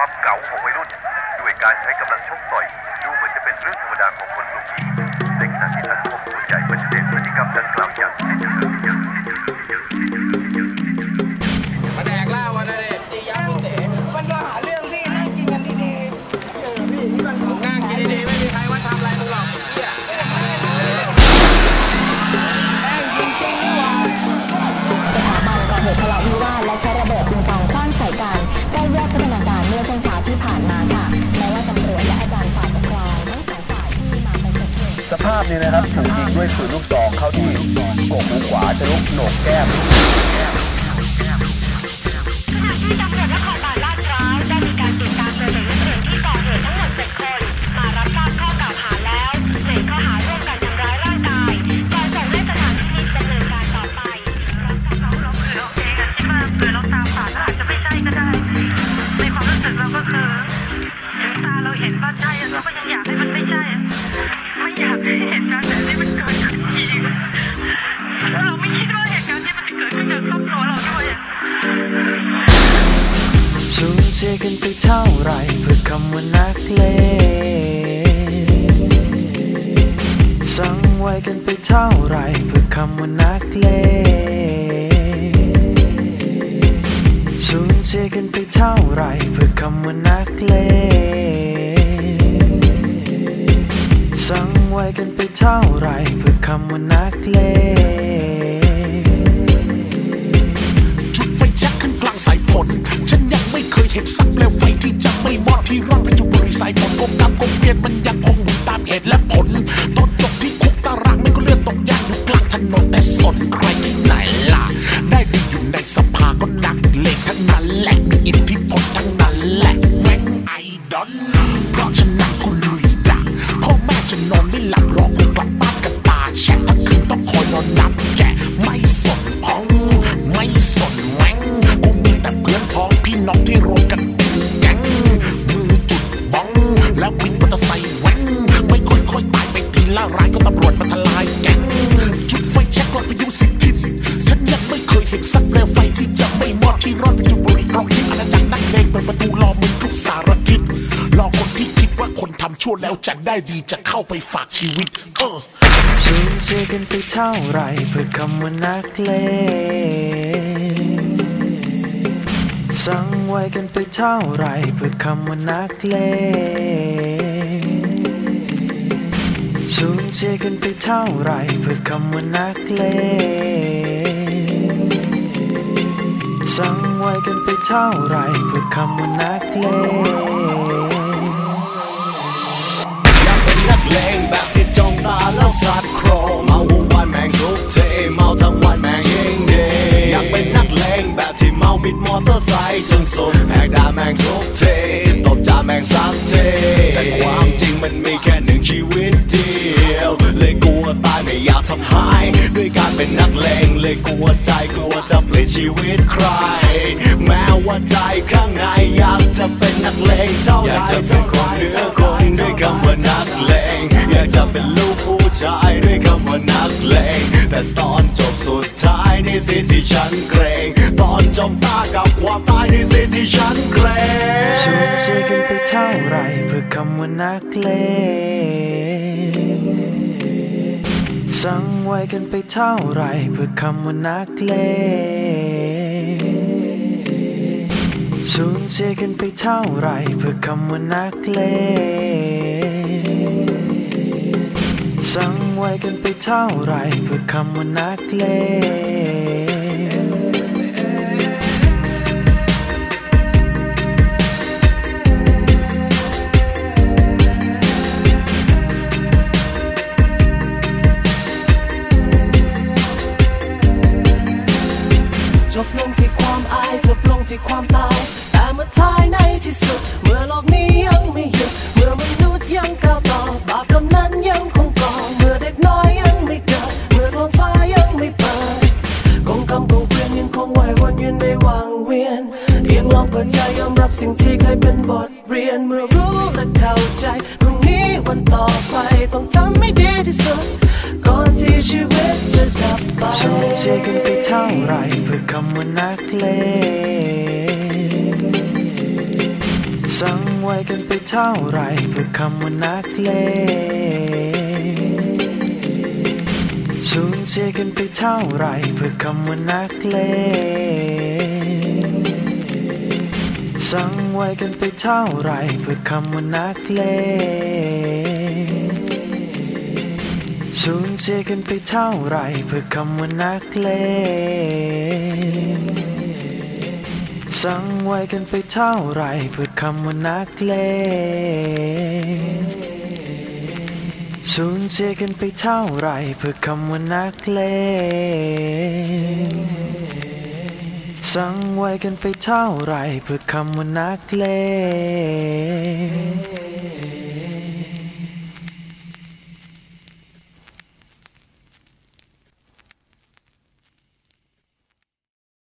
ความเก๋าของวัยรุ่น ด้วยการใช้กำลังชกต่อย ดูเหมือนจะเป็นเรื่องธรรมดาของคนกลุ่มนี้ในขณะที่สังคมส่วนใหญ่ปฏิเสธพฤติกรรมดังกล่าวอย่างสิ้นเชิงาพนี้นะครับถูกยิงด้วยปืนลูกซองเข้าที่กกหูขวาจะลุกโหนกแก้ม กันไปเท่าไรเพื่อคำว่านักเลงสั่งไว้กันไปเท่าไรเพื่อคำว่านักเลงสูญเสียกันไปเท่าไรเพื่อคำว่านักเลงสั่งไว้กันไปเท่าไรเพื่อคำว่านักเล ที่ร่อนไปจุดบุหรี่สายฝนกลมกำกลมเกลียนมันยังคงหมุนตามเหตุและผลตอนจบที่คุกตารางมันก็เลือดตกยางอยู่กลางถนนแต่สนใครที่ไหนล่ะ ได้ไปอยู่ในสภาก็หนักเล็กทั้งนั้นแหละมีอิทธิพลทั้งนั้นแหละแม่งไอดอนเพราะฉะนั้นกูลุยด่าพ่อแม่จะนอนไม่หลับรอกูกลับบ้านกันตาแฉะทั้งคืนต้องคอยนอนนับแกไม่สนพ้องไม่สนแหวงกูมีแต่เพื่อนพ้องพี่น้องที่ร สักเปลวไฟที่จะไม่มอดที่รอดไปจุดบรี่กรองทิพย์อาณาจักรนักเลงเปิดประตูรอมึงทุกสารทิศรอคนที่คิดว่าคนทำชั่วแล้วจะได้ดีจะเข้าไปฝากชีวิต เออสูญเสียกันไปเท่าไรเพื่อคำว่านักเลงสั่งไว้กันไปเท่าไรเพื่อคำว่านักเลงสูญเสียกันไปเท่าไรเพื่อคำว่านักเลง สั่งไว้กันไปเท่าไรเพื่อคำว่านักเลงอยากเป็นนักเลงแบบที่จ้องตาแล้วสัดโครเมาวุ่นวายแม่งทุกเทเมาทั้งวันแม่งยิงเดอยากเป็นนักเลงแบบที่เมาบิดมอเตอร์ไซค์จนสุดแหกด่าแม่งทุกเทตบจ่าแม่งสักเทแต่ความากทำหาย ด้วยการเป็นนักเลงเลยกลัวใจกลัวจะเปลี่ยนชีวิตใคร แม้ว่าใจข้างในอยากจะเป็นนักเลงเท่าไรอยากจะเป็นคนเหนือคนด้วยคำว่านักเลงอยากจะเป็นลูกผู้ชายด้วยคำว่านักเลงแต่ตอนจบสุดท้ายนี่สิที่ฉันเกรง ตอนจมตากับความตายนี่สิที่ฉันเกรงสูญเสียกันไปเท่าไรเพื่อคำว่านักเลง สั่งไว้กันไปเท่าไรเพื่อคำว่านักเลสูญเสียกันไปเท่าไรเพื่อคำว่านักเลสั่งไว้กันไปเท่าไรเพื่อคำว่านักเล ที่ความตายแต่เมื่อท้ายในที่สุด เมื่อโลกนี้ยังไม่หยุดเมื่อมนุษย์ยังก้าวต่อบาปกรรมนั้นยังคงก่อเมื่อเด็กน้อยยังไม่เกิดเมื่อท้องฟ้ายังไม่เปิดกองกำกองเกวียนยังคงไหววนเวียนในวังเวียนเพียงลองเปิดใจยอมรับสิ่งที่เคยเป็นบทเรียนเมื่อรู้และเข้าใจพรุ่งนี้วันต่อไปต้องทำให้ดีที่สุดก่อนที่ชีวิตจะดับไปสูญเสียกันไปเท่าไรเพื่อคำว่านักเลง สั่งไว้กันไปเท่าไรเพื่อคำว่านักเลงสูญเสียกันไปเท่าไรเพื่อคำว่านักเลงสั่งไว้กันไปเท่าไรเพื่อคำว่านักเลงสูญเสียกันไปเท่าไรเพื่อคำว่านักเลงสั่งไว้กันไปเท่าไรเพื่อ คำว่านักเลงสูญเสียกันไปเท่าไรเพื่อคำว่านักเลงสั่งไว้กันไปเท่าไรเพื่อคำว่านักเลง